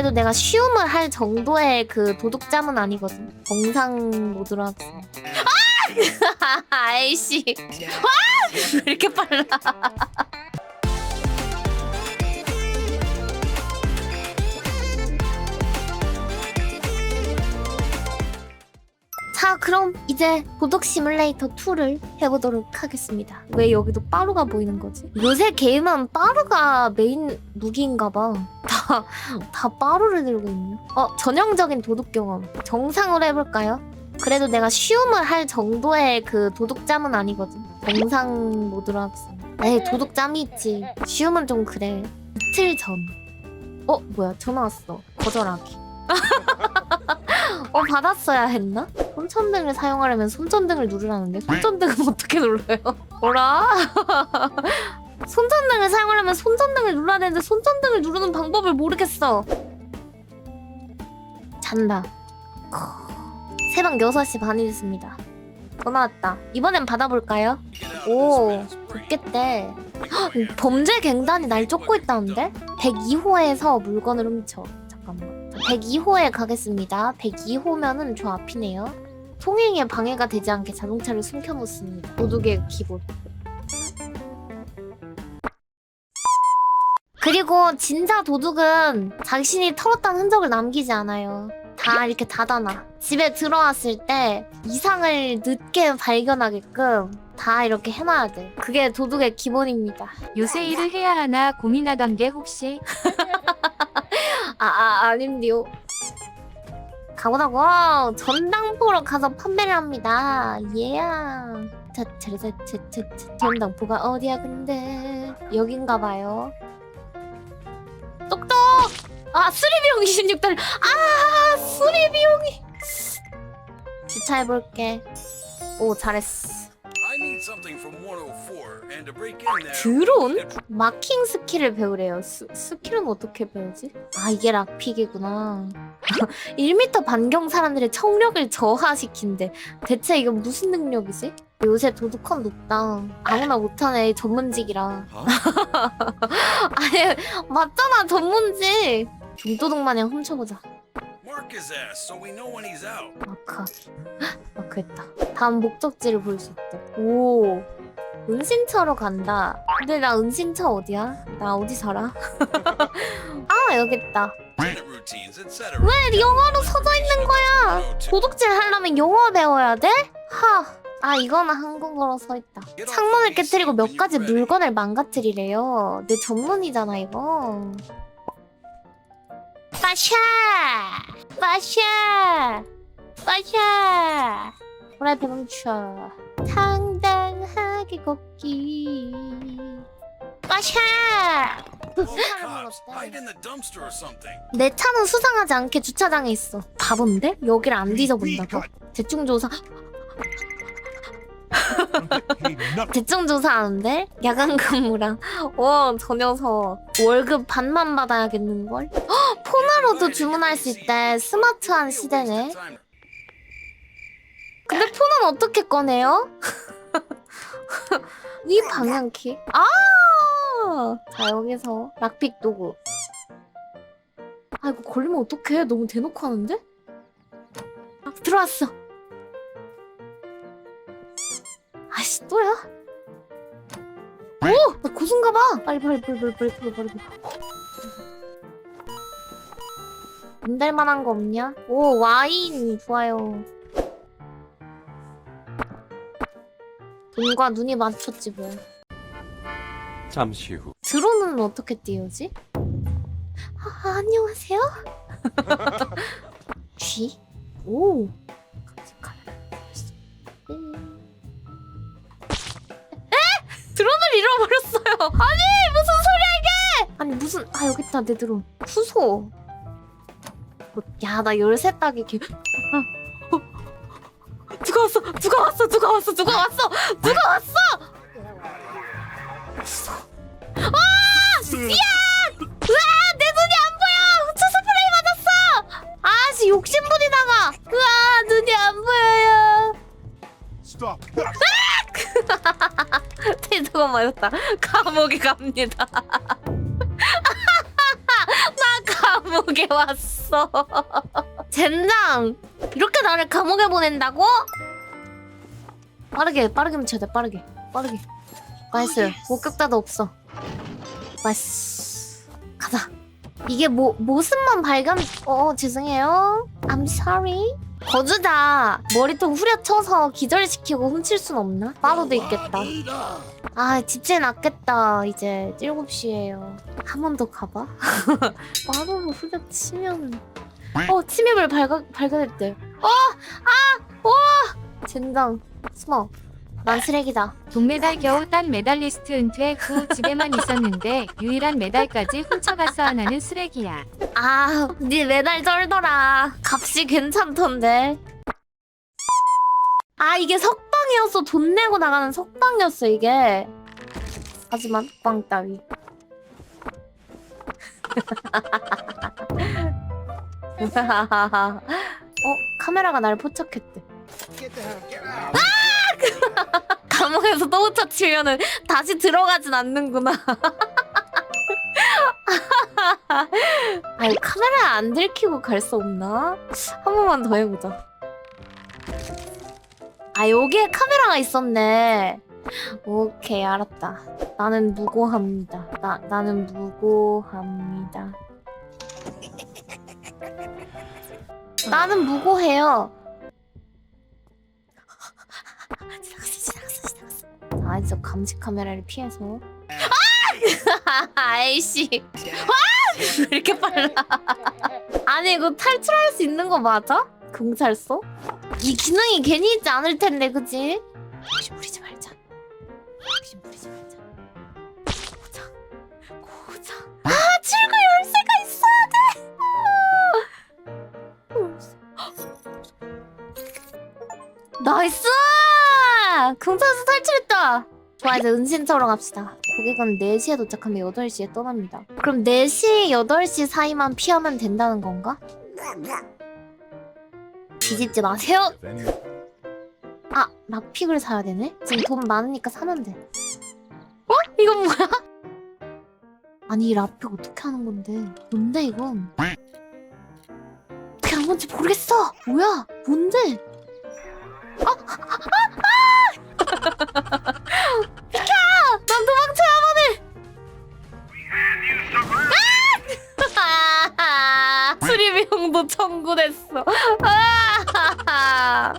그래도 내가 쉬움을 할 정도의 그 도둑잠은 아니거든. 정상 모드로 하겠어. 아! 아이씨. 와! 왜 이렇게 빨라? 자, 그럼 이제 도둑 시뮬레이터 2를 해보도록 하겠습니다. 왜 여기도 빠루가 보이는 거지? 요새 게임은 빠루가 메인 무기인가 봐. 다, 다 빠루를 들고 있네. 어, 전형적인 도둑 경험. 정상으로 해볼까요? 그래도 내가 쉬움을 할 정도의 그 도둑잠은 아니거든. 정상 모드로 하겠습니다. 에이, 도둑잠이 있지. 쉬움은 좀 그래. 이틀 전. 어, 뭐야, 전화 왔어. 거절하기. 어, 받았어야 했나? 손전등을 사용하려면 손전등을 누르라는데 손전등은 어떻게 눌러요? 뭐라? 손전등을 사용하려면 손전등을 눌러야 되는데 손전등을 누르는 방법을 모르겠어. 잔다. 새벽 6시 반이 됐습니다. 전화 왔다. 이번엔 받아볼까요? 오, 좋겠대. 헉, 범죄 갱단이 날 쫓고 있다는데? 102호에서 물건을 훔쳐. 잠깐만. 102호에 가겠습니다. 102호면은 저 앞이네요. 통행에 방해가 되지 않게 자동차를 숨겨놓습니다. 도둑의 기본. 그리고 진짜 도둑은 자신이 털었다는 흔적을 남기지 않아요. 다 이렇게 닫아놔. 집에 들어왔을 때 이상을 늦게 발견하게끔 다 이렇게 해놔야 돼. 그게 도둑의 기본입니다. 요새 일을 해야 하나 고민하던 게 혹시 아, 아 아닌데요. 가보자고 전당포로 가서 판매를 합니다. 예야. 자, 자, 자, 자, 자, 자, 전당포가 어디야 근데 여긴가 봐요. 똑똑. 아 수리비용 26달러. 아 수리비용이. 주차해볼게. 오 잘했어. I need something from 104 드론? 마킹 스킬을 배우래요. 스, 스킬은 어떻게 배우지? 아 이게 락픽이구나. 1m 반경 사람들의 청력을 저하시킨대. 대체 이건 무슨 능력이지? 요새 도둑함 높다. 아무나 못하네 전문직이라. 아니 맞잖아 전문직. 중도둑 마냥 훔쳐보자. 마크하기. 마크했다. 다음 목적지를 볼 수 있다. 오. 은신처로 간다. 근데 나 은신처 어디야? 나 어디 살아? 아 여기 있다. 왜 영어로 써져 있는 거야? 도둑질 하려면 영어 배워야 돼? 하. 아 이거는 한국어로 써 있다. 창문을 깨뜨리고 몇 가지 물건을 망가뜨리래요. 내 전문이잖아 이거. 빠샤! 빠샤! 빠샤! 프라이팬 훔 쳐. 당당하게 걷기. 빠샤! Cops, hide in the dumpster or something. 내 차는 수상하지 않게 주차장에 있어. 바본데? 여기를 안 뒤져본다고? 대충 조사. 대충 조사하는데? 야간 근무랑. 와, 저 녀석. 월급 반만 받아야겠는걸? 헉, 폰으로도 주문할 수 있대. 스마트한 시대네. 근데 폰은 어떻게 꺼내요? 이 방향키. 아! 자, 여기서 락픽 도구. 아, 이거 걸리면 어떡해? 너무 대놓고 하는데? 아, 들어왔어. 아씨, 또야? 오! 나 고수인가 봐! 빨리, 빨리, 빨리, 빨리, 빨리, 빨리, 빨리. 안 될 만한 거 없냐? 오, 와인 좋아요. 눈과 눈이 맞췄지 뭐. 잠시 후 드론은 어떻게 띄우지? 아, 안녕하세요. 쥐? 오. 깜찍하네. 음. 에? 드론을 잃어버렸어요. 아니 무슨 소리야 이게? 아니 무슨 아 여기 있다 내 드론. 후소. 야 나 열쇠 따기 개. 아, 왔어? 누가 왔어? 누가 왔어? 누가 왔어? 누가 왔어? 무서워. 야! 으아! 내 눈이 안 보여! 후추 스프레이 맞았어! 아씨 욕심부리다가! 으아! 눈이 안 보여요! Stop. 태도가 맞았다. 감옥에 갑니다. 나 감옥에 왔어. 젠장! 이렇게 나를 감옥에 보낸다고? 빠르게 빠르게 묻혀야 돼 빠르게. 빠르게. 나이스. 목격자도 없어. 나이스. 가자. 이게 모, 모습만 발견 어 죄송해요. I'm sorry. 거주자. 머리통 후려쳐서 기절시키고 훔칠 순 없나? 빠로도 있겠다. 아 집제 낫겠다. 이제 7시에요. 한 번 더 가봐. 빠로로 후려치면은. 어 침입을 발견, 발견했대. 어! 아! 와! 젠장 숨어 난 쓰레기다 동메달 겨우 딴 메달리스트 은퇴 후 집에만 있었는데 유일한 메달까지 훔쳐가서 하나는 쓰레기야. 아, 네 메달 쩔더라. 값이 괜찮던데. 아, 이게 석방이었어. 돈 내고 나가는 석방이었어, 이게. 하지만 빵 따위. 어, 카메라가 날 포착했대. 아! 감옥에서 또 포착치면은 다시 들어가진 않는구나. 아니 카메라 안 들키고 갈 수 없나? 한 번만 더 해보자. 아 여기에 카메라가 있었네. 오케이 알았다. 나는 무고합니다. 나 나는 무고합니다. 나는 무고해요. 아 이제 감시 카메라를 피해서. 아! 아이씨. 왜 이렇게 빨라? 아니 이거 탈출할 수 있는 거 맞아? 경찰서? 이 기능이 괜히 있지 않을 텐데 그지? 혹시 부리지 말자. 혹시 부리지 말자. 고장. 고장. 아 출구 열쇠가 있어야 돼. 아. 나이스! 경찰서 탈출했다. 좋아 이제 은신처럼 갑시다. 고객은 4시에 도착하면 8시에 떠납니다. 그럼 4시, 8시 사이만 피하면 된다는 건가? 뒤집지 마세요! 아, 락픽을 사야 되네? 지금 돈 많으니까 사면 돼. 어? 이건 뭐야? 아니 이 락픽 어떻게 하는 건데? 뭔데 이건? 어떻게 하는 건지 모르겠어! 뭐야? 뭔데? 아! 아! 아! 난 아! 수리비용도 청구됐어. 아!